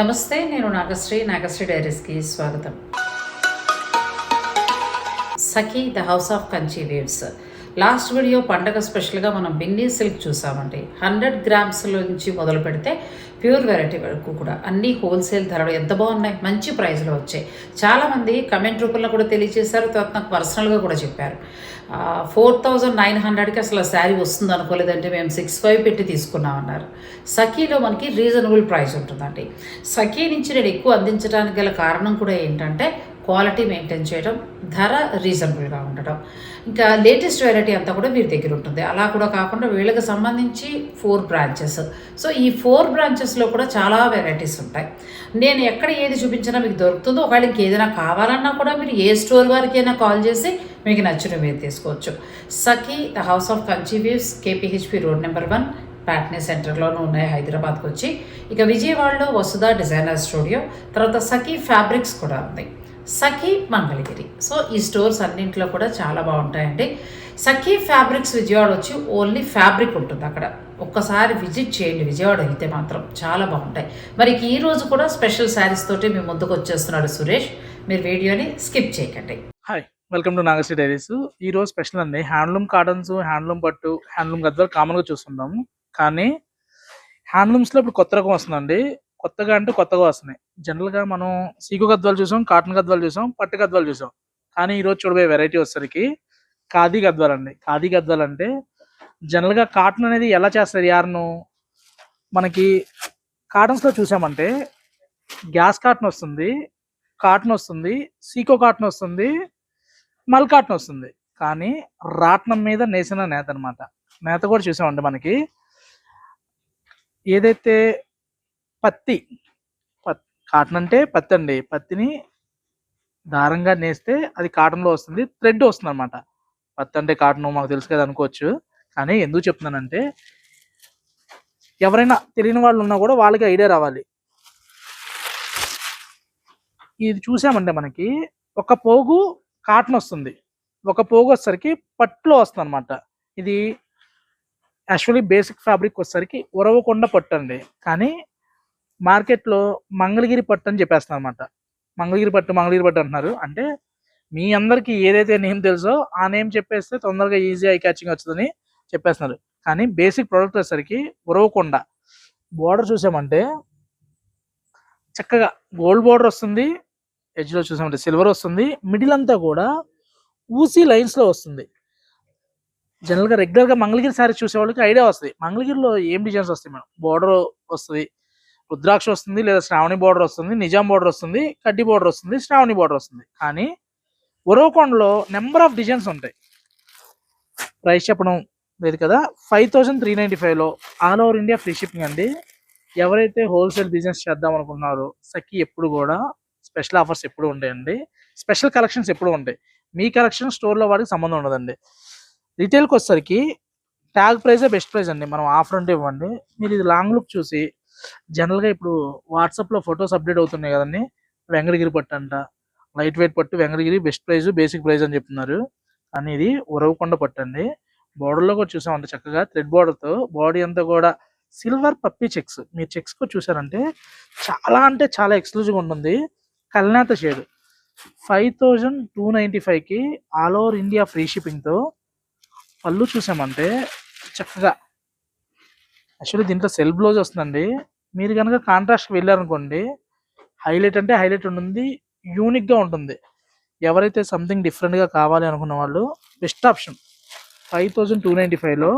నమస్తే నేను నాగశ్రీ. నాగశ్రీ డైరీస్కి స్వాగతం. Sakhi the house of Kanchi weaves last video పండగ స్పెషల్గా మనం బిన్నీ సిల్క్ చూసామండి. హండ్రెడ్ గ్రామ్స్ నుంచి మొదలు పెడితే ప్యూర్ వెరైటీ వరకు కూడా. అన్ని హోల్సేల్ ధరలు ఎంత బాగున్నాయి మంచి ప్రైస్లో వచ్చాయి. చాలామంది కమెంట్ రూపంలో కూడా తెలియజేశారు తర్వాత నాకు పర్సనల్గా కూడా చెప్పారు. ఫోర్ థౌజండ్ నైన్ హండ్రెడ్కి అసలు ఆ శారీ వస్తుంది అనుకోలేదంటే మేము సిక్స్ ఫైవ్ పెట్టి తీసుకున్నామన్నారు. సఖీలో మనకి రీజనబుల్ ప్రైస్ ఉంటుందండి. సఖీ నుంచి నేను ఎక్కువ అందించడానికి గల కారణం కూడా ఏంటంటే క్వాలిటీ మెయింటైన్ చేయడం ధర రీజనబుల్గా ఉండడం ఇంకా లేటెస్ట్ వెరైటీ అంతా కూడా వీరి దగ్గర ఉంటుంది. అలా కూడా కాకుండా వీళ్ళకి సంబంధించి ఫోర్ బ్రాంచెస్ సో ఈ ఫోర్ బ్రాంచెస్లో కూడా చాలా వెరైటీస్ ఉంటాయి. నేను ఎక్కడ ఏది చూపించినా మీకు దొరుకుతుందో ఒకవేళ ఇంకేదైనా కావాలన్నా కూడా మీరు ఏ స్టోర్ వారికైనా కాల్ చేసి మీకు నచ్చిన మీరు తీసుకోవచ్చు. Sakhi the house of Kanchi weaves KPHB road number one Patny సెంటర్లోనూ ఉన్నాయి హైదరాబాద్కి వచ్చి. ఇక విజయవాడలో వసుధ డిజైనర్ స్టూడియో తర్వాత సఖీ ఫ్యాబ్రిక్స్ కూడా ఉంది సఖీ మంగళగిరి. సో ఈ స్టోర్స్ అన్నింటిలో కూడా చాలా బాగుంటాయండి. సఖీ ఫ్యాబ్రిక్స్ విజయవాడ వచ్చి ఓన్లీ ఫ్యాబ్రిక్ ఉంటుంది అక్కడ. ఒక్కసారి విజిట్ చేయండి. విజయవాడ అయితే మాత్రం చాలా బాగుంటాయి. మరి ఈ రోజు కూడా స్పెషల్ శారీస్ తోటి మీ ముందుకు వచ్చేస్తున్నాడు సురేష్. మీరు వీడియోని స్కిప్ చేయకండి. Hi welcome to Nagashri diaries ఈ రోజు స్పెషల్ అండి. హ్యాండ్లూమ్ కాటన్స్ హ్యాండ్లూమ్ పట్టు హ్యాండ్లూమ్ గద్వాలు కామన్గా చూస్తున్నాము కానీ హ్యాండ్లూమ్స్లో ఇప్పుడు కొత్త రకం వస్తుందండి. కొత్తగా అంటే కొత్తగా వస్తున్నాయి. జనరల్గా మనం సీకు గద్వాలు చూసాం కాటన్ గద్వాలు చూసాం పట్టు గద్వాలు చూసాం. కానీ ఈరోజు చూడబోయే వెరైటీ వచ్చేసరికి ఖాదీ గద్వాలు అండి. ఖాదీ గద్వాలు అంటే జనరల్గా కాటన్ అనేది ఎలా చేస్తారు యార్ను? మనకి కాటన్స్లో చూసామంటే గ్యాస్ కాటన్ వస్తుంది కాటన్ వస్తుంది సీకో కాటన్ వస్తుంది మల్ కాటన్ వస్తుంది. కానీ రాట్నం మీద నేసిన నేత అనమాట నేత కూడా చూసామండి మనకి. ఏదైతే పత్తి. పత్ కాటన్ అంటే పత్తి అండి. పత్తిని దారంగా నేస్తే అది కాటన్లో వస్తుంది. థ్రెడ్ వస్తుంది అనమాట పత్తి అంటే కాటన్ మాకు తెలుసు కదా అనుకోవచ్చు. కానీ ఎందుకు చెప్తున్నానంటే ఎవరైనా తెలియని వాళ్ళు ఉన్నా కూడా వాళ్ళకి ఐడియా రావాలి. ఇది చూసామంటే మనకి. ఒక పోగు కాటన్ వస్తుంది. ఒక పోగు వచ్చేసరికి పట్టులో వస్తుంది అనమాట ఇది యాక్చువల్లీ బేసిక్ ఫ్యాబ్రిక్ వచ్చేసరికి ఉరవకొండ పట్టు అండి కానీ మార్కెట్లో మంగళగిరి పట్టు అని చెప్పేస్తాను అనమాట మంగళగిరి పట్టు మంగళగిరి పట్టు అంటున్నారు. అంటే మీ అందరికి ఏదైతే నేమ్ తెలుసో ఆ నేమ్ చెప్పేస్తే తొందరగా ఈజీ ఐ క్యాచింగ్ వస్తుందని చెప్పేస్తున్నారు. కానీ బేసిక్ ప్రోడక్ట్ వచ్చేసరికి ఉరవకొండ. బోర్డర్ చూసామంటే చక్కగా గోల్డ్ బోర్డర్ వస్తుంది ఎడ్జ్లో చూసామంటే సిల్వర్ వస్తుంది మిడిల్ అంతా కూడా ఊసీ లైన్స్లో వస్తుంది. జనరల్గా రెగ్యులర్గా మంగళగిరి శారీ చూసే వాళ్ళకి ఐడియా వస్తుంది. మంగళగిరిలో ఏం డిజైన్స్ వస్తాయి మేడం? బోర్డర్ వస్తుంది రుద్రాక్ష వస్తుంది లేదా శ్రావణి బోర్డర్ వస్తుంది నిజాం బోర్డర్ వస్తుంది కడ్డీ బోర్డర్ వస్తుంది శ్రావణి బోర్డర్ వస్తుంది. కానీ ఉరవకొండలో నెంబర్ ఆఫ్ డిజైన్స్ ఉంటాయి. ప్రైస్ చెప్పడం లేదు కదా? ఫైవ్ థౌసండ్ త్రీ నైంటీ ఫైవ్లో all over India free shipping అండి. ఎవరైతే హోల్సేల్ బిజినెస్ చేద్దాం అనుకుంటున్నారో సఖి ఎప్పుడు కూడా స్పెషల్ ఆఫర్స్ ఎప్పుడు ఉంటాయండి. స్పెషల్ కలెక్షన్స్ ఎప్పుడు ఉంటాయి. మీ కలెక్షన్ స్టోర్లో వాడికి సంబంధం ఉండదండి. రీటైల్కి వచ్చేసరికి ట్యాగ్ ప్రైజే బెస్ట్ ప్రైస్ అండి. మనం ఆఫర్ ఉంటే ఇవ్వండి. మీరు ఇది లాంగ్ లుక్ చూసి జనరల్గా ఇప్పుడు వాట్సాప్లో ఫొటోస్ అప్డేట్ అవుతున్నాయి కదండి. వెంకటగిరి పట్టు అంట లైట్ వెయిట్ పట్టు Venkatagiri best price basic price అని చెప్తున్నారు. కానీ ఇది ఉరవకొండ పట్టు అండి. బోర్డర్లో కూడా చూసామంటే చక్కగా థ్రెడ్ బోర్డర్తో. బాడీ అంతా కూడా సిల్వర్ పప్పి చెక్స్. మీరు చెక్స్ కూడా చూసారంటే చాలా అంటే చాలా ఎక్స్క్లూజివ్ ఉంటుంది. కల్నేత shade. Five thousand two ninety ఫైవ్కి ఆల్ ఓవర్ ఇండియా ఫ్రీ షిప్పింగ్తో పళ్ళు చూసామంటే చక్కగా. యాక్చువల్లీ దీంట్లో సెల్ బ్లౌజ్ వస్తుందండి. మీరు కనుక కాంట్రాస్ట్కి వెళ్ళారనుకోండి హైలైట్ అంటే హైలైట్ ఉంటుంది యూనిక్గా ఉంటుంది. ఎవరైతే సంథింగ్ డిఫరెంట్గా కావాలి అనుకున్న వాళ్ళు best option five thousand two ninety ఫైవ్లో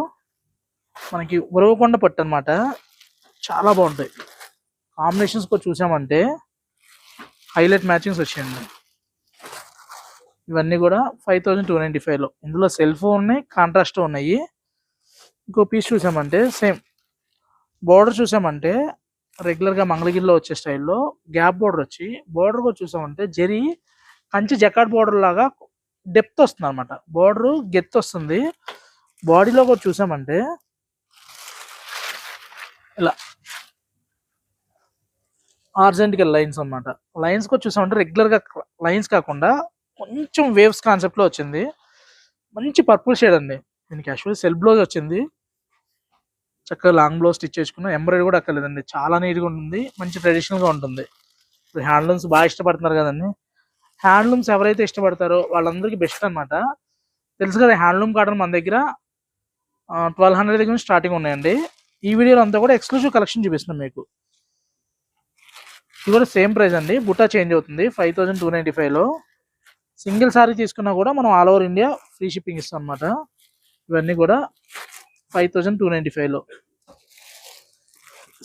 మనకి ఉరవకొండ పట్టు అనమాట చాలా బాగుంటాయి. కాంబినేషన్స్ కూడా చూసామంటే హైలైట్ మ్యాచింగ్స్ వచ్చాయండి. ఇవన్నీ కూడా ఫైవ్ థౌజండ్ టూ నైంటీ ఫైవ్లో ఇందులో సెల్ఫ్ ఉన్నాయి కాంట్రాస్ట్ ఉన్నాయి. ఇంకో పీస్ చూసామంటే సేమ్ బోర్డర్ చూసామంటే రెగ్యులర్గా మంగళగిరిలో వచ్చే స్టైల్లో గ్యాప్ బోర్డర్ వచ్చి బోర్డర్ కూడా చూసామంటే జరి కంచి జకాట్ బోర్డర్ లాగా డెప్త్ వస్తుంది అనమాట బోర్డరు గెత్ వస్తుంది. బాడీలో కూడా చూసామంటే ఇలా ఆర్జెంటికల్ లైన్స్ అనమాట లైన్స్ కూడా చూసామంటే రెగ్యులర్గా లైన్స్ కాకుండా కొంచెం వేవ్స్ కాన్సెప్ట్లో వచ్చింది. మంచి పర్పుల్ షేడ్ అండి. దీనికి యాక్చువల్లీ సెల్ బ్లౌజ్ వచ్చింది. చక్కగా లాంగ్ బ్లౌజ్ స్టిచ్ చేసుకున్నాం ఎంబ్రాయిడరీ కూడా అక్కర్లేదండి. చాలా నీట్గా ఉంటుంది మంచి ట్రెడిషనల్గా ఉంటుంది. ఇప్పుడు హ్యాండ్లూమ్స్ బాగా ఇష్టపడుతున్నారు కదండి. హ్యాండ్లూమ్స్ ఎవరైతే ఇష్టపడతారో వాళ్ళందరికీ బెస్ట్ అనమాట తెలుసు కదా హ్యాండ్లూమ్ కాటన్ మన దగ్గర ట్వెల్వ్ హండ్రెడ్ దగ్గర నుంచి స్టార్టింగ్ ఉన్నాయండి. ఈ వీడియోలో అంతా కూడా ఎక్స్క్లూజివ్ కలెక్షన్ చూపిస్తున్నాం మీకు. ఇది కూడా సేమ్ ప్రైస్ అండి. బుట్టా చేంజ్ అవుతుంది ఫైవ్ థౌసండ్ టూ నైంటీ ఫైవ్లో సింగిల్ సారీ తీసుకున్నా కూడా మనం all over India free shipping ఇస్తాం అనమాట ఇవన్నీ కూడా ఫైవ్ థౌజండ్ టూ నైంటీ ఫైవ్లో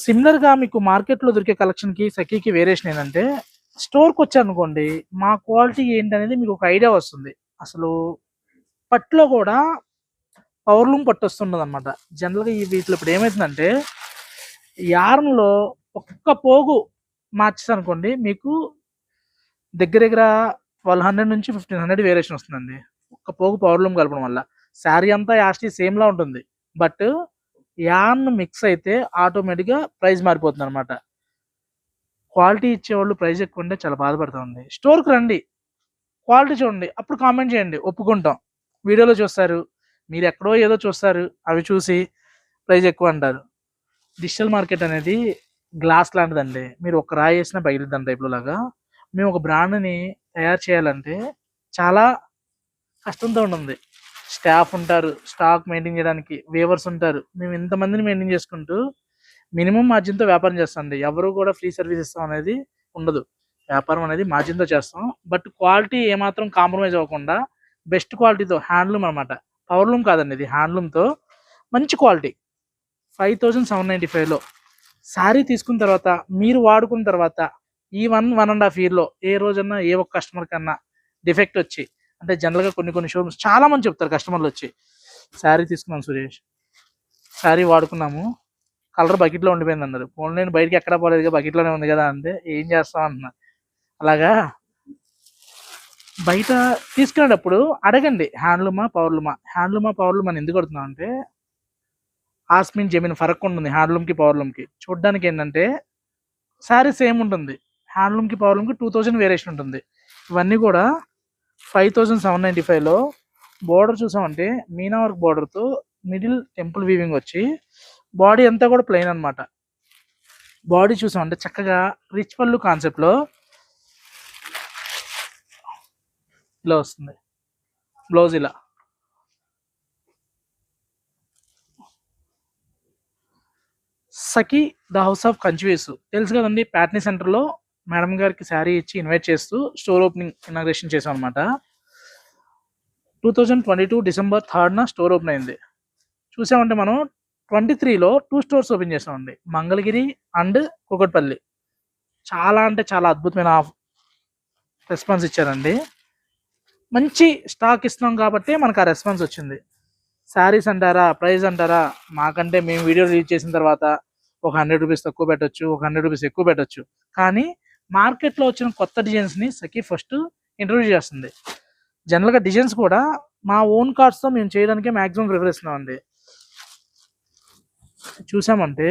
సిమిలర్గా మీకు మార్కెట్లో దొరికే కలెక్షన్కి సఖీకి వేరియేషన్ ఏంటంటే స్టోర్కి వచ్చారనుకోండి మా క్వాలిటీ ఏంటనేది మీకు ఒక ఐడియా వస్తుంది. అసలు పట్టులో కూడా పవర్లూమ్ పట్టు వస్తుండదు అనమాట జనరల్గా ఈ వీటిలో ఇప్పుడు ఏమవుతుందంటే యార్న్లో ఒక్క పోగు మార్చేసనుకోండి మీకు దగ్గర దగ్గర ట్వెల్వ్ హండ్రెడ్ నుంచి ఫిఫ్టీన్ హండ్రెడ్ వేరియేషన్ వస్తుందండి. ఒక్క పోగు పవర్లూమ్ కలపడం వల్ల. శారీ అంతా యాస్టీ సేమ్లా ఉంటుంది. బట్ యాన్ మిక్స్ అయితే ఆటోమేటిక్గా ప్రైస్ మారిపోతుంది అనమాట క్వాలిటీ ఇచ్చేవాళ్ళు ప్రైస్ ఎక్కువ ఉంటే చాలా బాధపడుతుంది. స్టోర్కి రండి. క్వాలిటీ చూడండి. అప్పుడు కామెంట్ చేయండి. ఒప్పుకుంటాం. వీడియోలో చూస్తారు. మీరు ఎక్కడో ఏదో చూస్తారు. అవి చూసి ప్రైస్ ఎక్కువ అంటారు. డిజిటల్ మార్కెట్ అనేది గ్లాస్ లాంటిదండి. మీరు ఒక రాయి వేసినా పగిలిద్దాం టైప్లో లాగా. మేము ఒక బ్రాండ్ని తయారు చేయాలంటే చాలా కష్టంతో ఉంటుంది. స్టాఫ్ ఉంటారు స్టాక్ మెయింటైన్ చేయడానికి వేవర్స్ ఉంటారు. మేము ఇంతమందిని మెయింటైన్ చేసుకుంటూ మినిమం మార్జిన్తో వ్యాపారం చేస్తాం ఎవరు కూడా ఫ్రీ సర్వీస్ ఇస్తాం అనేది ఉండదు. వ్యాపారం అనేది మార్జిన్తో చేస్తాం. బట్ క్వాలిటీ ఏమాత్రం కాంప్రమైజ్ అవ్వకుండా బెస్ట్ క్వాలిటీతో హ్యాండ్లూమ్ అనమాట పవర్లూమ్ కాదండి ఇది హ్యాండ్లూమ్తో మంచి quality. Five thousand seven ninety ఫైవ్లో శారీ తీసుకున్న తర్వాత మీరు వాడుకున్న తర్వాత ఈ వన్ వన్ అండ్ హాఫ్ ఇయర్లో ఏ రోజన్నా ఏ ఒక్క కస్టమర్ కన్నా డిఫెక్ట్ వచ్చి అంటే జనరల్గా కొన్ని కొన్ని షోరూమ్స్ చాలా మంది చెప్తారు కస్టమర్లు వచ్చి. శారీ తీసుకున్నాం సురేష్. శారీ వాడుకున్నాము. కలర్ బకెట్లో ఉండిపోయింది అన్నారు. ఫోన్ నేను బయటికి ఎక్కడ పోలేదు బకెట్లోనే ఉంది కదా అంటే ఏం చేస్తాం అంటున్నారు. అలాగా బయట తీసుకునేటప్పుడు అడగండి హ్యాండ్లూమా పవర్లూమా? హ్యాండ్లూమా పవర్లూమా అని ఎందుకు కొడుతున్నాం అంటే ఆస్మిన్ జమీన్ ఫరక్ ఉంటుంది హ్యాండ్లూమ్కి పవర్లూమ్కి. చూడడానికి ఏంటంటే శారీ సేమ్ ఉంటుంది హ్యాండ్లూమ్కి పవర్లూమ్కి టూ థౌజండ్ వేరియేషన్ ఉంటుంది. ఇవన్నీ కూడా ఫైవ్ థౌజండ్ సెవెన్ నైంటీ ఫైవ్లో బోర్డర్ చూసామంటే మీనా వర్క్ బోర్డర్తో మిడిల్ టెంపుల్ వీవింగ్ వచ్చి బాడీ అంతా కూడా ప్లెయిన్ అనమాట బాడీ చూసామంటే చక్కగా రిచ్ పళ్ళు కాన్సెప్ట్లో ఇలా వస్తుంది. బ్లౌజ్ ఇలా. Sakhi the house of Kanchi weaves. తెలుసు కదండి ప్యాట్నీ సెంటర్లో మేడం గారికి శారీ ఇచ్చి ఇన్వైట్ చేస్తూ స్టోర్ ఓపెనింగ్ ఇనాగ్రేషన్ చేసాం అనమాట two thousand twenty two December థర్డ్న store open అయింది. చూసామంటే మనం ట్వంటీ త్రీలో టూ స్టోర్స్ ఓపెన్ చేసామండి మంగళగిరి అండ్ కుకట్పల్లి. చాలా అంటే చాలా అద్భుతమైన రెస్పాన్స్ ఇచ్చారండి. మంచి స్టాక్ ఇస్తున్నాం కాబట్టి మనకు ఆ రెస్పాన్స్ వచ్చింది. శారీస్ అంటారా ప్రైస్ అంటారా మాకంటే మేము వీడియో రిలీజ్ చేసిన తర్వాత ఒక హండ్రెడ్ రూపీస్ తక్కువ పెట్టచ్చు ఒక హండ్రెడ్ రూపీస్ ఎక్కువ పెట్టొచ్చు. కానీ మార్కెట్లో వచ్చిన కొత్త డిజైన్స్ని సఖీ ఫస్ట్ ఇంట్రొడ్యూస్ చేస్తుంది. జనరల్గా డిజైన్స్ కూడా మా ఓన్ కార్డ్స్తో మేము చేయడానికి మ్యాక్సిమం ప్రిఫర్ ఇస్తున్నామండి చూసామంటే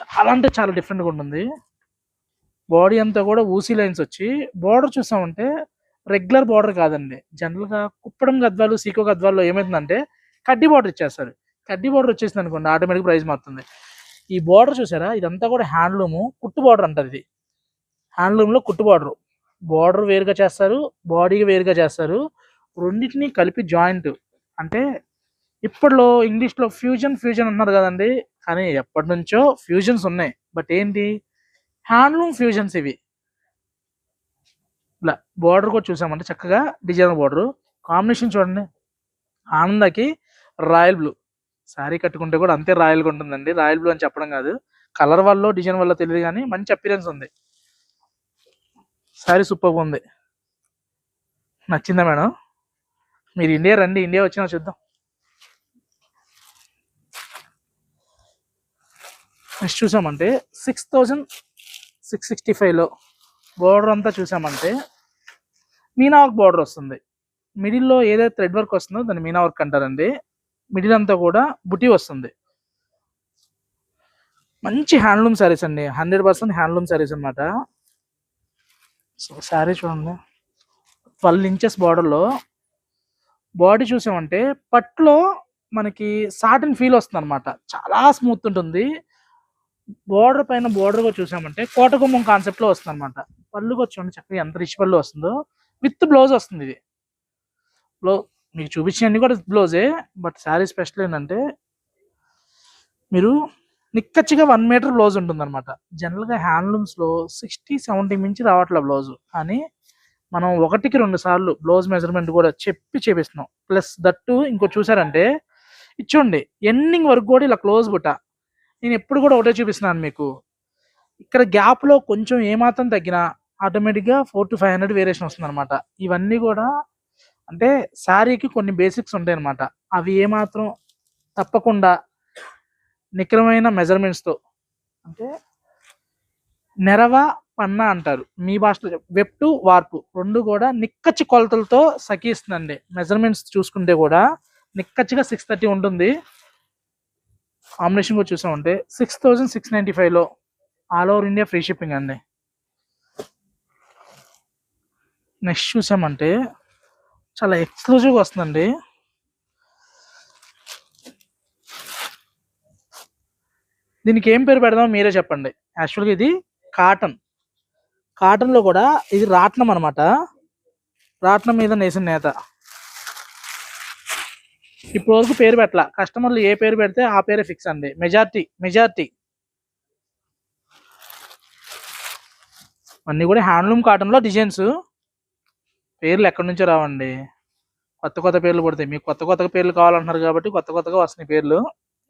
చాలా అంటే చాలా డిఫరెంట్గా ఉంటుంది. బాడీ అంతా కూడా ఊసీ లైన్స్ వచ్చి బార్డర్ చూసామంటే రెగ్యులర్ బార్డర్ కాదండి. జనరల్గా కుప్పడం గద్వాలు సీకో గద్వాల్లో ఏమవుతుందంటే కడ్డీ బార్డర్ ఇచ్చేస్తారు. కడ్డీ బార్డర్ వచ్చేసింది అనుకోండి ఆటోమేటిక్ ప్రైస్ మారుతుంది. ఈ బార్డర్ చూసారా? ఇదంతా కూడా హ్యాండ్లూమ్ కుట్టు బార్డర్ అంటారు ఇది. హ్యాండ్లూమ్లో కుట్టు బార్డర్ బార్డర్ వేరుగా చేస్తారు బాడీ వేరుగా చేస్తారు. రెండింటిని కలిపి జాయింట్ అంటే ఇప్పట్లో ఇంగ్లీష్లో ఫ్యూజన్ ఫ్యూజన్ అన్నారు కదండి. కానీ ఎప్పటి నుంచో ఫ్యూజన్స్ ఉన్నాయి. బట్ ఏంటి? హ్యాండ్లూమ్ ఫ్యూజన్స్ ఇవి. ఇలా బార్డర్ కూడా చూసామంటే చక్కగా డిజైనర్ బార్డర్ కాంబినేషన్ చూడండి. ఆనందకి రాయల్ బ్లూ శారీ కట్టుకుంటే కూడా అంతే రాయల్గా ఉంటుందండి. రాయల్ బ్లూ అని చెప్పడం కాదు. కలర్ వల్ల డిజైన్ వల్ల తెలియదు కానీ మంచి అపీరెన్స్ ఉంది. శారీ సూపర్గా ఉంది. నచ్చిందా మేడం? మీరు ఇండియా రండి. ఇండియా వచ్చినా చూద్దాం. నెక్స్ట్ చూసామంటే సిక్స్ థౌజండ్ సిక్స్ సిక్స్టీ ఫైవ్లో బార్డర్ అంతా చూసామంటే మీనా వర్క్ బార్డర్ వస్తుంది. మిడిల్లో ఏదైతే థ్రెడ్ వర్క్ వస్తుందో దాన్ని మీనా వర్క్ అంటారండి. మిడిల్ అంతా కూడా బుటీ వస్తుంది. మంచి హ్యాండ్లూమ్ శారీస్ అండి. హండ్రెడ్ పర్సెంట్ హ్యాండ్లూమ్ శారీస్ అనమాట సో శారీ చూడండి. ట్వెల్వ్ ఇంచెస్ బార్డర్లో బాడీ చూసామంటే పట్టులో మనకి సాటిన్ ఫీల్ వస్తుంది అనమాట చాలా స్మూత్ ఉంటుంది. బోర్డర్ పైన బోర్డర్గా చూసామంటే కోటగుమ్మం కాన్సెప్ట్లో వస్తుంది అనమాట పళ్ళుకి వచ్చి చక్కగా ఎంత రిచ్ పళ్ళు వస్తుందో. విత్ బ్లౌజ్ వస్తుంది ఇది. బ్లౌజ్ మీకు చూపించినవన్నీ కూడా బ్లౌజే బట్ శారీ స్పెషల్ ఏంటంటే మీరు నిక్కచ్చిగా వన్ మీటర్ బ్లౌజ్ ఉంటుంది అనమాట జనరల్గా హ్యాండ్లూమ్స్లో సిక్స్టీ సెవెంటీ మించి రావట్లే బ్లౌజ్. కానీ మనం ఒకటికి రెండు సార్లు బ్లౌజ్ మెజర్మెంట్ కూడా చెప్పి చేపిస్తున్నాం. ప్లస్ దట్టు ఇంకో చూసారంటే ఇచ్చోండి ఎండింగ్ వరకు కూడా ఇలా క్లోజ్ బుట్ట. నేను ఎప్పుడు కూడా ఒకటే చూపిస్తున్నాను మీకు. ఇక్కడ గ్యాప్లో కొంచెం ఏమాత్రం తగ్గినా ఆటోమేటిక్గా four to five hundred variation వస్తుంది అనమాట ఇవన్నీ కూడా అంటే శారీకి కొన్ని బేసిక్స్ ఉంటాయి అనమాట అవి ఏమాత్రం తప్పకుండా నిఖరమైన మెజర్మెంట్స్తో అంటే నెరవ పన్న అంటారు. మీ భాషలో వెప్టు వార్పు రెండు కూడా నిక్కచ్చి కొలతలతో సఖిస్తుందండి. మెజర్మెంట్స్ చూసుకుంటే కూడా నిక్కచ్చిగా సిక్స్ థర్టీ ఉంటుంది. కాంబినేషన్ కూడా చూసామంటే సిక్స్ థౌజండ్ సిక్స్ నైంటీ ఫైవ్లో all over India free shipping అండి. నెక్స్ట్ చూసామంటే చాలా ఎక్స్క్లూజివ్గా వస్తుందండి. దీనికి ఏం పేరు పెడదాం మీరే చెప్పండి. యాక్చువల్గా ఇది కాటన్ కాటన్లో కూడా ఇది రాట్నం అనమాట రాట్నం మీద నేసిన నేత. ఇప్పుడు వరకు పేరు పెట్టాల. కస్టమర్లు ఏ పేరు పెడితే ఆ పేరే ఫిక్స్ అండి. మెజార్టీ మెజార్టీ అన్నీ కూడా హ్యాండ్లూమ్ కాటన్లో డిజైన్స్ పేర్లు ఎక్కడి నుంచో రావండి. కొత్త కొత్త పేర్లు పడతాయి. మీకు కొత్త కొత్త పేర్లు కావాలంటున్నారు కాబట్టి కొత్త కొత్తగా వస్తున్నాయి పేర్లు.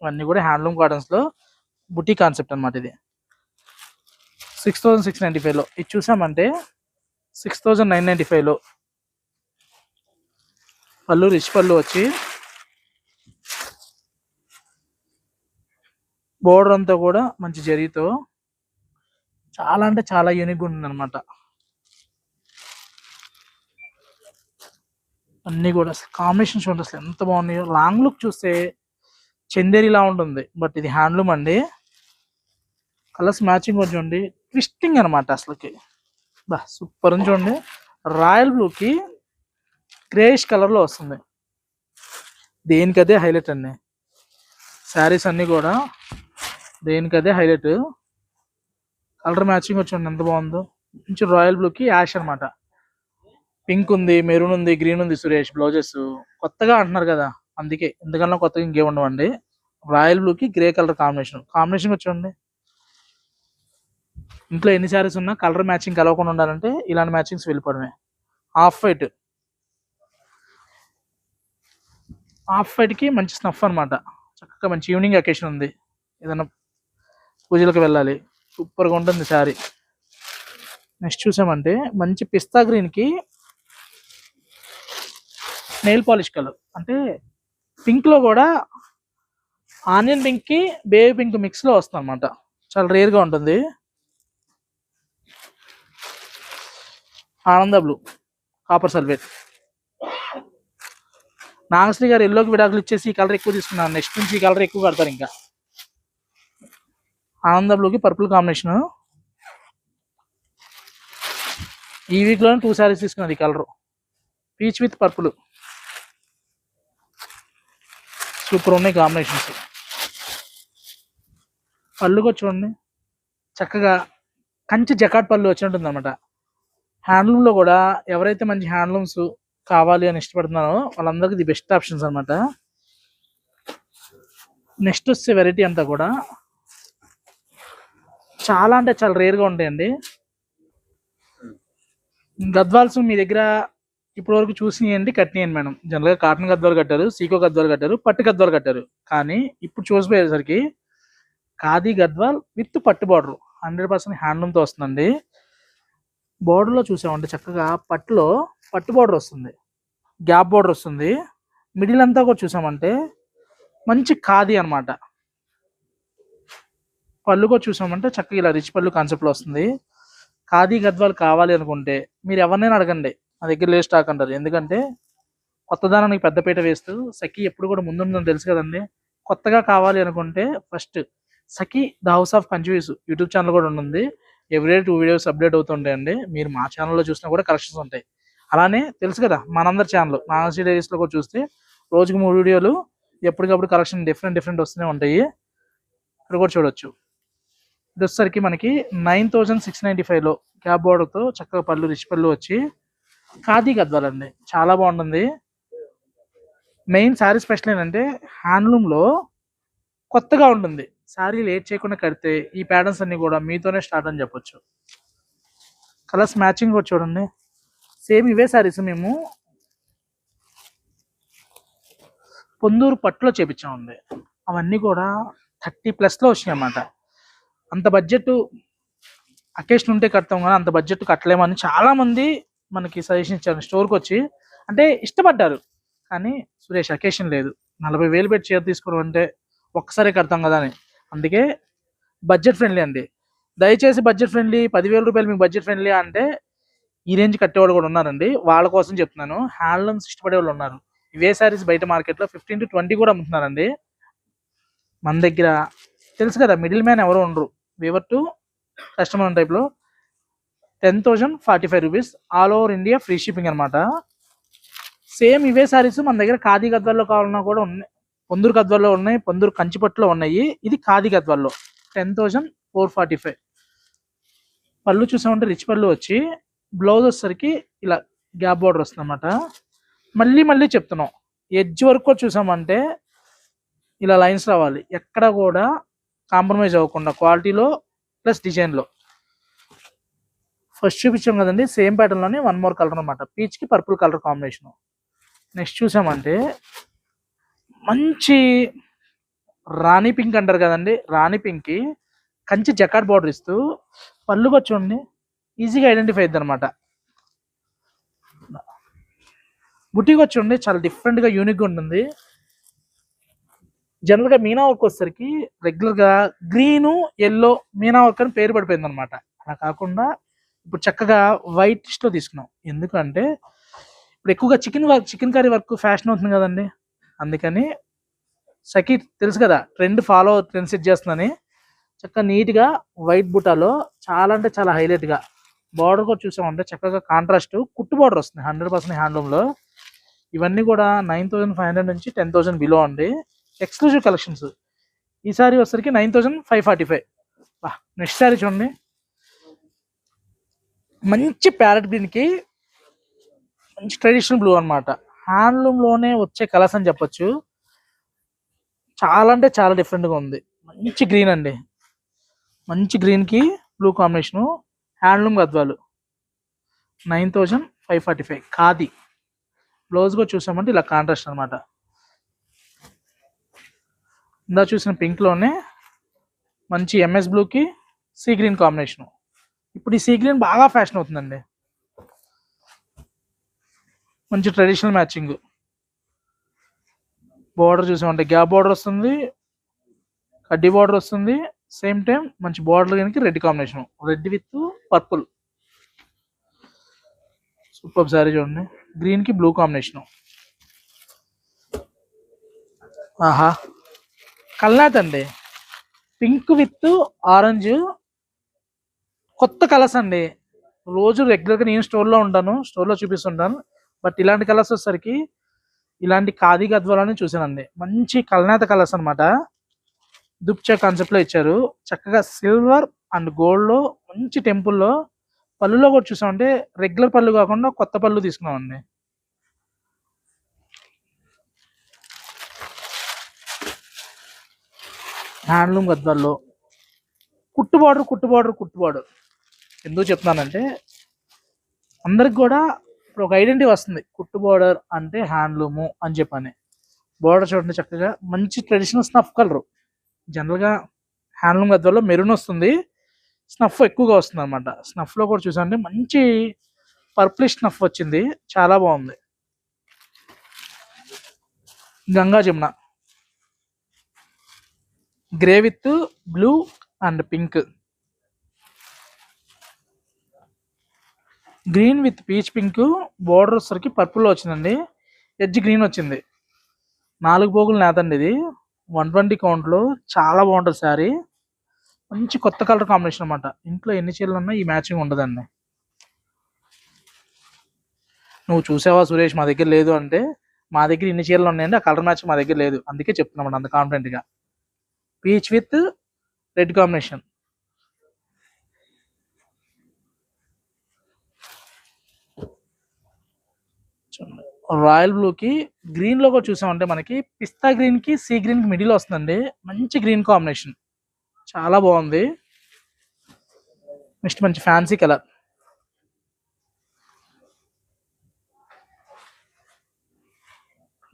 ఇవన్నీ కూడా హ్యాండ్లూమ్ కాటన్స్లో బుటీ కాన్సెప్ట్ అనమాట ఇది. సిక్స్ థౌజండ్ సిక్స్ నైంటీ ఫైవ్లో ఇది చూసామంటే సిక్స్ థౌజండ్ నైన్ నైంటీ ఫైవ్లో పళ్ళు రిచ్ పళ్ళు వచ్చి బోర్డర్ అంతా కూడా మంచి జరీతో చాలా అంటే చాలా యూనిక్ ఉంటుంది అన్నీ కూడా కాంబినేషన్ చూడండి అసలు ఎంత బాగున్నాయో. లాంగ్ లుక్ చూస్తే చందేరిలా ఉంటుంది. బట్ ఇది హ్యాండ్లూమ్ అండి. కలర్స్ మ్యాచింగ్ కూడా చూడండి. ట్విస్టింగ్ అనమాట అసలుకి. బా సూపర్ ఉంది చూడండి. రాయల్ బ్లూకి గ్రేష్ కలర్లో వస్తుంది. దేనికదే హైలైట్ అండి? శారీస్ అన్నీ కూడా దేనికదే హైలైట్ కలర్ మ్యాచింగ్ వచ్చి ఎంత బాగుందో. మంచి రాయల్ బ్లూకి యాష్ అనమాట పింక్ ఉంది మెరూన్ ఉంది గ్రీన్ ఉంది సురేష్ బ్లౌజెస్. కొత్తగా అంటున్నారు కదా అందుకే. ఎందుకన్నా కొత్తగా ఇంకేం ఉండవండి. రాయల్ బ్లూకి గ్రే కలర్ కాంబినేషన్. కాంబినేషన్ చూడండి. ఇంట్లో ఎన్ని శారీస్ ఉన్నా కలర్ మ్యాచింగ్ కలవకుండా ఉండాలంటే ఇలాంటి మ్యాచింగ్స్ వెళ్ళిపోవడమే. Half white. హాఫ్ వైట్కి మంచి స్నఫ్ అనమాట చక్కగా మంచి ఈవినింగ్ అకేషన్ ఉంది. ఏదైనా పూజలకు వెళ్ళాలి. సూపర్గా ఉంటుంది శారీ. నెక్స్ట్ చూసామంటే మంచి పిస్తా గ్రీన్కి నెయిల్ పాలిష్ కలర్. అంటే పింక్లో కూడా ఆనియన్ పింక్కి బేబీ పింక్ మిక్స్లో వస్తుంది అనమాట చాలా రేర్గా ఉంటుంది. ఆనంద బ్లూ కాపర్ సల్వేట్ నాగశ్రీ గారు ఎల్లోకి విడాకులు ఇచ్చేసి ఈ కలర్ ఎక్కువ తీసుకున్నారు. నెక్స్ట్ నుంచి ఈ కలర్ ఎక్కువ కడతారు ఇంకా. ఆనంద బ్లూకి పర్పుల్ కాంబినేషన్. ఈ వీక్లోనే టూ శారీస్ తీసుకున్నది ఈ colour. Peach with purple super ఉన్నాయి కాంబినేషన్స్. పళ్ళు కూడా చూడండి. చక్కగా కంచి జకాట్ పళ్ళు వచ్చినట్టుంది అనమాట హ్యాండ్లూమ్లో కూడా ఎవరైతే మంచి హ్యాండ్లూమ్స్ కావాలి అని ఇష్టపడుతున్నారో వాళ్ళందరికీ ఇది బెస్ట్ ఆప్షన్స్ అనమాట నెక్స్ట్ వచ్చే వెరైటీ అంతా కూడా చాలా అంటే చాలా రేర్గా ఉంటాయండి. గద్వాల్స్ మీ దగ్గర ఇప్పటి వరకు చూసినాయండి కట్టినాయండి మేడం. జనరల్గా కాటన్ గద్వాలు కట్టారు సీకో గద్వాలు కట్టారు పట్టు గద్వాలు కట్టారు. కానీ ఇప్పుడు చూసిపోయేసరికి ఖాదీ గద్వాల్ విత్ పట్టు బార్డర్ హండ్రెడ్ పర్సెంట్ హ్యాండ్లూమ్తో వస్తుందండి. బార్డర్లో చూసామంటే చక్కగా పట్టులో పట్టు బార్డర్ వస్తుంది. గ్యాప్ బార్డర్ వస్తుంది. మిడిల్ అంతా కూడా చూసామంటే మంచి ఖాదీ అన్నమాట. పళ్ళు కూడా చూసామంటే చక్కగా ఇలా రిచ్ పళ్ళు కాన్సెప్ట్లో వస్తుంది. ఖాదీ గద్వాలు కావాలి అనుకుంటే మీరు ఎవరినైనా అడగండి. నా దగ్గర లేదు స్టాక్ అంటారు. ఎందుకంటే కొత్త పెద్దపీట వేస్తూ సఖీ ఎప్పుడు కూడా ముందుందని తెలుసు కదండి. కొత్తగా కావాలి అనుకుంటే first Sakhi the house of confuse YouTube channel కూడా ఉంటుంది. ఎవ్రీడే టూ వీడియోస్ అప్డేట్ అవుతుంటాయండి. మీరు మా ఛానల్లో చూసినా కూడా కలెక్షన్స్ ఉంటాయి. అలానే తెలుసు కదా మనందరి ఛానల్ నాగశ్రీ డైరీస్లో కూడా చూస్తే రోజుకి మూడు వీడియోలు ఎప్పటికప్పుడు కలెక్షన్ డిఫరెంట్ డిఫరెంట్ వస్తూనే ఉంటాయి. ఇక్కడ కూడా చూడొచ్చు. ఇది వచ్చేసరికి మనకి నైన్ థౌజండ్ సిక్స్ నైంటీ ఫైవ్లో క్యాబ్ బోర్డర్తో చక్కగా పళ్ళు రిచ్ పళ్ళు వచ్చి ఖాదీ గద్వాలండి చాలా బాగుంటుంది. మెయిన్ శారీ స్పెషల్ ఏంటంటే హ్యాండ్లూమ్లో కొత్తగా ఉంటుంది. శారీ లేట్ చేయకుండా కడితే ఈ ప్యాటర్న్స్ అన్ని కూడా మీతోనే స్టార్ట్ అని చెప్పొచ్చు. కలర్స్ మ్యాచింగ్ కూడా చూడండి. సేమ్ ఇవే శారీస్ మేము పొందూరు పట్టులో చేపించామండి. అవన్నీ కూడా థర్టీ ప్లస్లో వచ్చినాయి అన్నమాట. అంత బడ్జెట్ అకేషన్ ఉంటే కడతాం కానీ అంత బడ్జెట్ కట్టలేమని చాలామంది మనకి సజెషన్ ఇచ్చారు. స్టోర్కి వచ్చి అంటే ఇష్టపడ్డారు. కానీ సురేష్ అకేషన్ లేదు. నలభై వేలు పెట్టి చీర తీసుకోవడం అంటే ఒక్కసారి కడతాం కదా అని. అందుకే బడ్జెట్ ఫ్రెండ్లీ అండి. దయచేసి బడ్జెట్ ఫ్రెండ్లీ పదివేల రూపాయలు మీకు బడ్జెట్ ఫ్రెండ్లీ అంటే ఈ రేంజ్ కట్టేవాళ్ళు కూడా ఉన్నారండి. వాళ్ళ కోసం చెప్తున్నాను. హ్యాండ్లూమ్స్ ఇష్టపడే వాళ్ళు ఉన్నారు. ఇవే సారీస్ బయట మార్కెట్లో ఫిఫ్టీన్ టు ట్వంటీ కూడా అమ్ముతున్నారండి. మన దగ్గర తెలుసు కదా మిడిల్ మ్యాన్ ఎవరు ఉండరు. వివర్ టు కస్టమర్ టైప్లో ten thousand forty five rupees all over India free shipping అనమాట సేమ్ ఇవే సారీస్ మన దగ్గర ఖాదీ గద్వాల్లో కావాలన్నా కూడా ఉన్నాయి. పొందూరు గద్వాల్లో ఉన్నాయి పొందూరు కంచిపట్టులో ఉన్నాయి. ఇది khadi గద్వాల్లో ten thousand four forty five. పళ్ళు చూసామంటే రిచ్ పళ్ళు వచ్చి బ్లౌజ్ వచ్చేసరికి ఇలా గ్యాప్ బార్డర్ వస్తుంది అనమాట మళ్ళీ మళ్ళీ చెప్తున్నాం ఎడ్జ్ వరకు చూసామంటే ఇలా లైన్స్ రావాలి. ఎక్కడ కూడా కాంప్రమైజ్ అవ్వకుండా క్వాలిటీలో ప్లస్ డిజైన్లో. ఫస్ట్ చూపించాం కదండి సేమ్ ప్యాటర్న్లోనే వన్ మోర్ కలర్ అనమాట పీచ్కి పర్పుల్ కలర్ కాంబినేషన్ నెక్స్ట్ చూసామంటే మంచి రాణి పింక్ అంటారు కదండి రాణి పింక్కి కంచి జకాట్ బార్డర్ ఇస్తూ పళ్ళుగా చూడండి ఈజీగా ఐడెంటిఫై అయింది అనమాట బుటీకి చూడండి చాలా డిఫరెంట్గా యూనిక్గా ఉంటుంది. జనరల్గా మీనా వర్క్ వచ్చేసరికి రెగ్యులర్గా గ్రీను ఎల్లో మీనా వర్క్ అని పేరు పడిపోయింది అనమాట అలా కాకుండా ఇప్పుడు చక్కగా వైట్లో తీసుకున్నాం. ఎందుకంటే ఇప్పుడు ఎక్కువగా chicken work chicken curry work fashion అవుతుంది కదండి. అందుకని సఖీ తెలుసు కదా ట్రెండ్ ఫాలో ట్రెండ్ సెట్ చేస్తుందని. చక్కగా నీట్గా వైట్ బుటాలో చాలా అంటే చాలా హైలైట్గా బార్డర్ కూడా చూసామంటే చక్కగా కాంట్రాస్ట్ కుట్టు బార్డర్ వస్తుంది హండ్రెడ్ పర్సెంట్ హ్యాండ్లూమ్లో ఇవన్నీ కూడా నైన్ థౌసండ్ ఫైవ్ హండ్రెడ్ నుంచి టెన్ థౌసండ్ బిలో అండి. ఎక్స్క్లూజివ్ కలెక్షన్స్ ఈసారి వచ్చేసరికి వచ్చరికి nine thousand five forty five next sari చూడండి. మంచి ప్యారెట్ గ్రీన్కి మంచి ట్రెడిషనల్ బ్లూ అనమాట హ్యాండ్లూమ్లోనే వచ్చే కలర్స్ అని చెప్పొచ్చు. చాలా అంటే చాలా డిఫరెంట్గా ఉంది. మంచి గ్రీన్ అండి. మంచి గ్రీన్కి blue combination handloom Gadwal. Nine thousand five forty five khadi బ్లౌజ్గా చూసామంటే ఇలా కాంట్రాస్ట్ అనమాట ఇందా చూసిన పింక్లోనే మంచి ఎంఎస్ బ్లూకి సీ గ్రీన్ కాంబినేషను ఇప్పుడు ఈ సీ గ్రీన్ బాగా ఫ్యాషన్ అవుతుందండి. మంచి ట్రెడిషనల్ మ్యాచింగ్ బార్డర్ చూసామంటే గ్యాప్ బార్డర్ వస్తుంది కడ్డీ బార్డర్ వస్తుంది సేమ్ టైం మంచి బార్డర్ కనుక red combination red with purple super sari చూడండి. గ్రీన్కి బ్లూ కాంబినేషన్ ఆహా. కల్నాథ్ అండి. పింక్ విత్ ఆరెంజ్ కొత్త కలర్స్ అండి. రోజు రెగ్యులర్గా నేను స్టోర్లో ఉంటాను స్టోర్లో చూపిస్తుంటాను. బట్ ఇలాంటి కలర్స్ వచ్చేసరికి ఇలాంటి ఖాదీ గద్వాలని చూసానండి మంచి కలనేత కలర్స్ అనమాట దుప్చ కాన్సెప్ట్లో ఇచ్చారు. చక్కగా సిల్వర్ అండ్ గోల్డ్లో మంచి టెంపుల్లో పళ్ళులో కూడా చూసామంటే రెగ్యులర్ పళ్ళు కాకుండా కొత్త పళ్ళు తీసుకున్నామండి. హ్యాండ్లూమ్ గద్వాల్లో కుట్టు బార్డర్ కుట్టు బార్డర్ కుట్టు బార్డర్ ఎందుకు చెప్తున్నానంటే అందరికి కూడా ఇప్పుడు ఒక ఐడెంటిటీ వస్తుంది. కుట్టు బార్డర్ అంటే హ్యాండ్లూము అని చెప్పని. బార్డర్ చూడండి చక్కగా. మంచి ట్రెడిషనల్ స్నఫ్ కలరు. జనరల్గా హ్యాండ్లూమ్ గద్వాల్లో మెరూన్ వస్తుంది. స్నఫ్ ఎక్కువగా వస్తుంది అనమాట స్నఫ్లో కూడా చూసామంటే మంచి పర్ప్లిష్ స్నఫ్ వచ్చింది. చాలా బాగుంది. Ganga Jamuna. Grey with blue and pink. Green with peach pink. Border వచ్చరికి పర్పుల్ వచ్చిందండి. ఎడ్జ్ గ్రీన్ వచ్చింది. నాలుగు పోగులు నేతండి ఇది. వన్ ట్వంటీ కౌంట్లో చాలా బాగుంటుంది శారీ. మంచి కొత్త కలర్ కాంబినేషన్ అనమాట ఇంట్లో ఎన్ని చీరలు ఉన్నా ఈ మ్యాచింగ్ ఉండదండి. నువ్వు చూసావా సురేష్? మా దగ్గర లేదు అంటే మా దగ్గర ఇన్ని చీరలు ఉన్నాయండి ఆ కలర్ మ్యాచ్ మా దగ్గర లేదు. అందుకే చెప్తున్నాం అంత కాన్ఫిడెంట్గా peach with red combination. Royal బ్లూకి గ్రీన్లో కూడా చూసామంటే మనకి పిస్తా గ్రీన్కి సీ గ్రీన్కి మిడిల్ వస్తుందండి. మంచి గ్రీన్ కాంబినేషన్. చాలా బాగుంది. నెక్స్ట్ మంచి ఫ్యాన్సీ కలర్.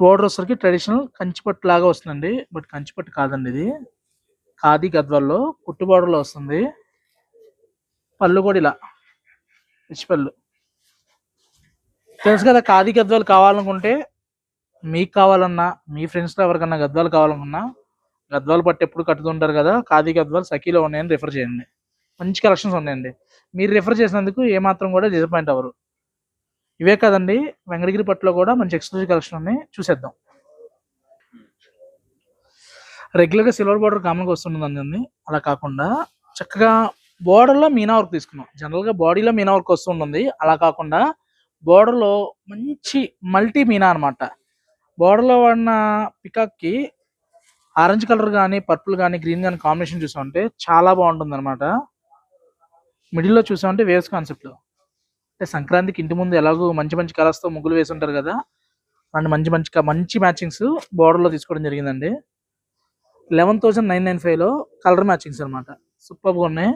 బోర్డర్ వచ్చరికి ట్రెడిషనల్ కంచిపట్టు లాగా వస్తుందండి. బట్ కంచిపట్టు కాదండి ఇది. ఖాదీ గద్వాల్లో కుట్టుబాటులో వస్తుంది. పళ్ళు కూడా ఇలా. రిచ్ పళ్ళు. తెలుసు కదా ఖాదీ గద్వాలు కావాలనుకుంటే మీకు కావాలన్నా మీ ఫ్రెండ్స్లో ఎవరికన్నా గద్వాలు కావాలనుకున్నా గద్వాలు పట్టు ఎప్పుడు కట్టుతుంటారు కదా ఖాదీ గద్వాలు సఖీలో ఉన్నాయని రిఫర్ చేయండి. మంచి కలెక్షన్స్ ఉన్నాయండి. మీరు రిఫర్ చేసినందుకు ఏమాత్రం కూడా డిసప్పాయింట్ అవ్వరు. ఇవే కదండి వెంకటగిరి పట్టులో కూడా మంచి ఎక్స్క్లూజివ్ కలెక్షన్ ఉన్నాయి. చూసేద్దాం. రెగ్యులర్గా సిల్వర్ బార్డర్ కామన్గా వస్తుంటుంది అలా కాకుండా చక్కగా border లో మీనా వర్క్ తీసుకున్నాం. జనరల్గా బాడీలో మీనా వర్క్ వస్తుంటుంది. అలా కాకుండా border లో మంచి మల్టీ మీనా అనమాట లో వాడిన పికాక్కి ఆరెంజ్ కలర్ కానీ పర్పుల్ కానీ గ్రీన్ కానీ కాంబినేషన్ చూసామంటే చాలా బాగుంటుంది అనమాట మిడిల్లో చూసామంటే వేవ్స్ కాన్సెప్ట్ అంటే సంక్రాంతికి ఇంటి ముందు ఎలాగో మంచి మంచి కలర్స్తో తో ముగ్గులు వేసి ఉంటారు కదా అండ్ మంచి మంచి మంచి మ్యాచింగ్స్లో తీసుకోవడం జరిగిందండి. లెవెన్ థౌసండ్ నైన్ నైన్ ఫైవ్లో కలర్ మ్యాచింగ్స్ అనమాట సూపర్గా ఉన్నాయి.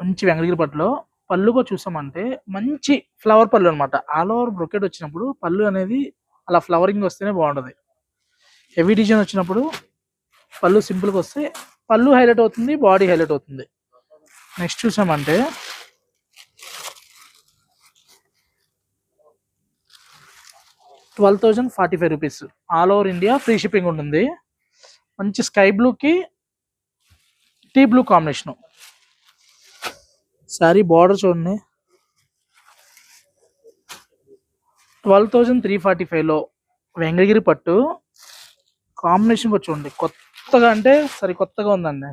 మంచి వెంకటగిరి పట్టులో. పళ్ళుగా చూసామంటే మంచి ఫ్లవర్ పళ్ళు అనమాట ఆల్ ఓవర్ బ్రొకెట్ వచ్చినప్పుడు పళ్ళు అనేది అలా ఫ్లవరింగ్ వస్తేనే బాగుంటుంది. హెవీ డిజైన్ వచ్చినప్పుడు పళ్ళు సింపుల్గా వస్తే పళ్ళు హైలైట్ అవుతుంది బాడీ హైలైట్ అవుతుంది. నెక్స్ట్ చూసామంటే twelve thousand forty five rupees. All over India free shipping ఉంటుంది. మంచి స్కై బ్లూకి teal blue combination. Sari border చూడండి. ట్వెల్వ్ థౌజండ్ త్రీ ఫార్టీ ఫైవ్లో వెంకటగిరి పట్టు. కాంబినేషన్ కూడా చూడండి. కొత్తగా అంటే సరి కొత్తగా ఉందండి.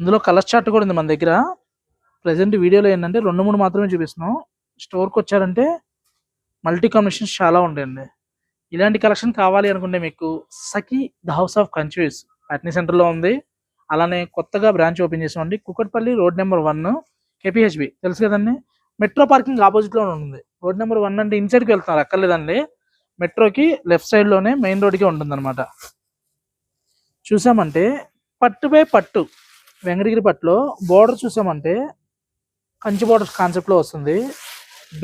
ఇందులో కలర్ చార్ట్ కూడా ఉంది మన దగ్గర. ప్రజెంట్ వీడియోలో ఏంటంటే రెండు మూడు మాత్రమే చూపిస్తున్నాం. స్టోర్కి వచ్చారంటే మల్టీ కాంబినేషన్స్ చాలా ఉంటాయండి ఇలాంటి కలెక్షన్ కావాలి అనుకుంటే మీకు Sakhi the house of confuse అట్నీ సెంటర్లో ఉంది. అలానే కొత్తగా బ్రాంచ్ ఓపెన్ చేసామండి Kukatpally road number one KPHB. తెలుసు కదండి? మెట్రో పార్కింగ్ ఆపోజిట్లో ఉంటుంది. ఉంది రోడ్ నెంబర్ వన్ అంటే ఇన్సైడ్కి వెళ్తున్నారు అక్కర్లేదండి. మెట్రోకి లెఫ్ట్ సైడ్లోనే మెయిన్ రోడ్కి ఉంటుంది అనమాట చూసామంటే పట్టు బై పట్టు వెంకటగిరి పట్టులో బోర్డర్ చూసామంటే కంచి బోర్డర్ కాన్సెప్ట్లో వస్తుంది.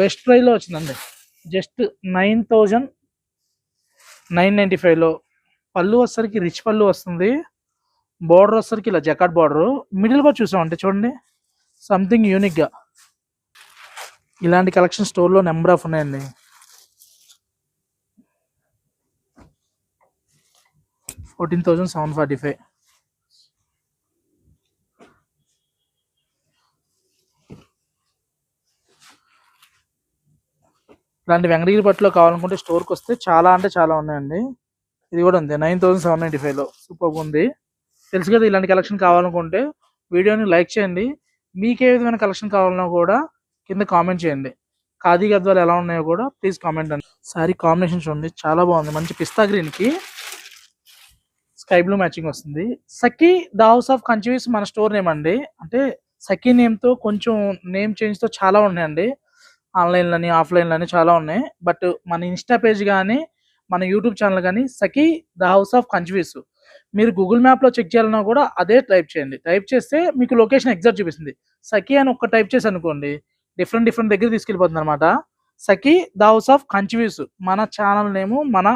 బెస్ట్ ప్రైస్ వచ్చిందండి. Just nine thousand nine ninety ఫైవ్లో. పళ్ళు వచ్చరికి రిచ్ పళ్ళు వస్తుంది. బార్డర్ వచ్చేసరికి ఇలా జకాట్ బార్డర్ మిడిల్ కూడా చూసామంటే చూడండి. సంథింగ్ యూనిక్గా ఇలాంటి కలెక్షన్ స్టోర్లో నెంబర్ ఆఫ్ ఉన్నాయండి. Fourteen thousand seven forty five ఇలాంటి వెంకటగిరి పట్టులో కావాలనుకుంటే స్టోర్కి వస్తే చాలా అంటే చాలా ఉన్నాయండి. ఇది కూడా ఉంది. నైన్ థౌసండ్ సెవెన్ నైంటీ ఫైవ్లో. సూపర్ ఉంది. తెలుసు కదా ఇలాంటి కలెక్షన్ కావాలనుకుంటే వీడియోని లైక్ చేయండి. మీకు ఏ విధమైన కలెక్షన్ కావాలన్నా కూడా కింద కామెంట్ చేయండి. ఖాదీ గద్వాలు ఎలా ఉన్నాయో కూడా ప్లీజ్ కామెంట్ అండి. సారీ కాంబినేషన్ చూడండి. చాలా బాగుంది. మంచి పిస్తా గ్రీన్కి స్కై బ్లూ మ్యాచింగ్ వస్తుంది. Sakhi the house of confuse మన స్టోర్ నేమ్ అండి. అంటే సఖీ నేమ్తో కొంచెం నేమ్ చేంజ్తో చాలా ఉన్నాయండి. ఆన్లైన్లని ఆఫ్లైన్లని చాలా ఉన్నాయి. బట్ మన ఇన్స్టా పేజ్ కానీ మన యూట్యూబ్ ఛానల్ కానీ Sakhi the house of confuse మీరు గూగుల్ మ్యాప్లో చెక్ చేయాలన్నా కూడా అదే టైప్ చేయండి. టైప్ చేస్తే మీకు లొకేషన్ ఎగ్జాక్ట్ చూపిస్తుంది. సఖీ అని ఒక్క టైప్ చేసి అనుకోండి డిఫరెంట్ డిఫరెంట్ దగ్గర తీసుకెళ్ళిపోతుంది అనమాట Sakhi the house of confuse మన ఛానల్ నేము మన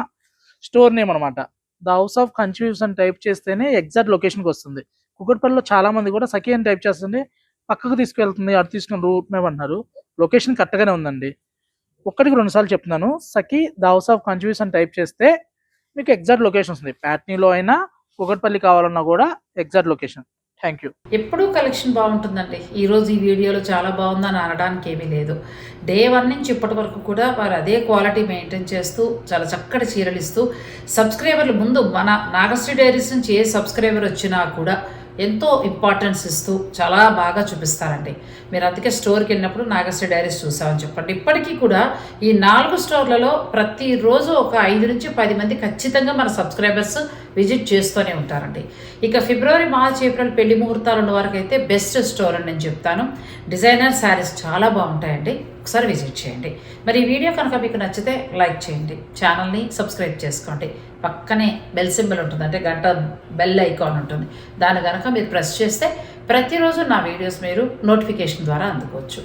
స్టోర్ నేమ్ అనమాట ద హౌస్ ఆఫ్ కన్ఫ్యూస్ అని టైప్ చేస్తేనే ఎగ్జాక్ట్ లొకేషన్కి వస్తుంది. కుక్కట్పల్లిలో చాలా మంది కూడా సఖీ అని టైప్ చేస్తుంది. పక్కకు తీసుకెళ్తుంది అటు తీసుకుని రూట్ మ్యాప్ అంటున్నారు. లొకేషన్ కరెక్ట్గానే ఉందండి. ఒక్కడికి రెండు సార్లు చెప్తున్నాను. Sakhi the house of confuse అని టైప్ చేస్తే మీకు ఎగ్జాక్ట్ లొకేషన్ వస్తుంది. ప్యాట్నీలో అయినా కుకట్పల్లి కావాలన్నా కూడా ఎగ్జాక్ట్ లొకేషన్ థ్యాంక్ యూ ఎప్పుడూ కలెక్షన్ బాగుంటుందండి. ఈరోజు ఈ వీడియోలో చాలా బాగుందని అనడానికి ఏమీ లేదు. డే వన్ నుంచి ఇప్పటి వరకు కూడా వారు అదే క్వాలిటీ మెయింటైన్ చేస్తూ చాలా చక్కటి చీరలు ఇస్తూ సబ్స్క్రైబర్లు ముందు మన నాగశ్రీ డైరీస్ నుంచి ఏ సబ్స్క్రైబర్ వచ్చినా కూడా ఎంతో ఇంపార్టెన్స్ ఇస్తూ చాలా బాగా చూపిస్తారండి. మీరు అందుకే స్టోర్కి వెళ్ళినప్పుడు నాగశ్రీ డైరీస్ చూసామని చెప్పండి. ఇప్పటికీ కూడా ఈ నాలుగు స్టోర్లలో ప్రతిరోజు ఒక ఐదు నుంచి పది మంది ఖచ్చితంగా మన సబ్స్క్రైబర్స్ విజిట్ చేస్తూనే ఉంటారండి. ఇక ఫిబ్రవరి మార్చ్ ఏప్రిల్ పెళ్ళి ముహూర్తాలు ఉన్న వరకు అయితే బెస్ట్ స్టోర్ అని నేను చెప్తాను. డిజైనర్ శారీస్ చాలా బాగుంటాయండి. ఒకసారి విజిట్ చేయండి. మరి ఈ వీడియో కనుక మీకు నచ్చితే లైక్ చేయండి. ఛానల్ని సబ్స్క్రైబ్ చేసుకోండి. పక్కనే బెల్ సింబల్ ఉంటుంది. అంటే గంట బెల్ ఐకాన్ ఉంటుంది. దాన్ని కనుక మీరు ప్రెస్ చేస్తే ప్రతిరోజు నా వీడియోస్ మీరు నోటిఫికేషన్ ద్వారా అందుకోవచ్చు.